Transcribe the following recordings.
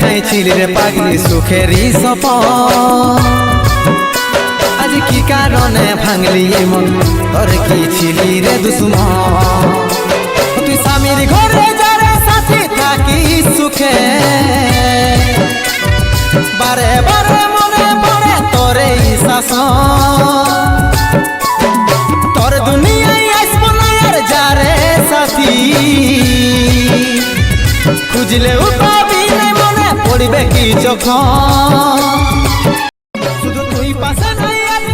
দেখাইছিল রে পাগলি সুখেরই সপন আজ কি কারণে ভাঙলি মন? তোর কি ছিলি রে দুশ্মন? তুই স্বামীর ঘরে যারে সাথে থাকি সুখে। বারে বারে মনে পড়ে তোরে শাসন। তোর দুনিয়ায় আসব না আর যারে সাথী। খুঁজলেও পাবি না পড়বে কি যখন? শুধু তুই পাশে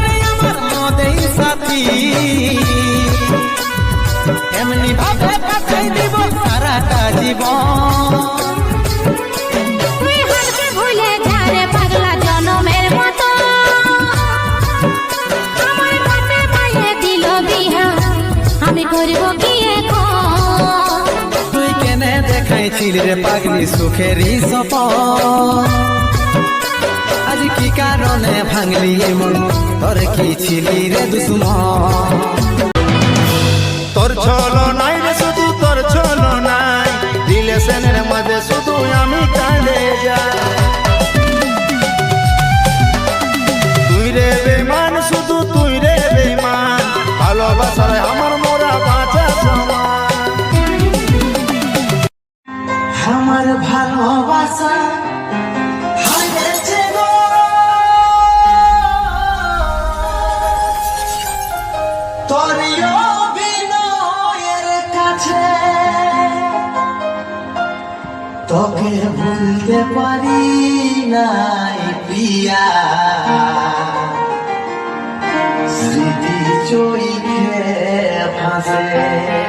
নাই আমার মদেই সাথী। এমনি ভাবে কাটাই দিব সারাটা জীবন। তুই হারকে ভুলে দেখাইছিল রে পাগলি সুখেরি সপ আজ কি কারণে ভাঙলি মন? তোর কি ছিলি রে দুশ্মন? তোর চলো নাই রে শুধু তোর চলো নাই। রিলেশনের মাঝে শুধু আমি কাঁদে যাই। আমার ভালোবাসা। তোকে ভুলতে পারি নাই প্রিয়া। স্মৃতি চোখে ভাসে।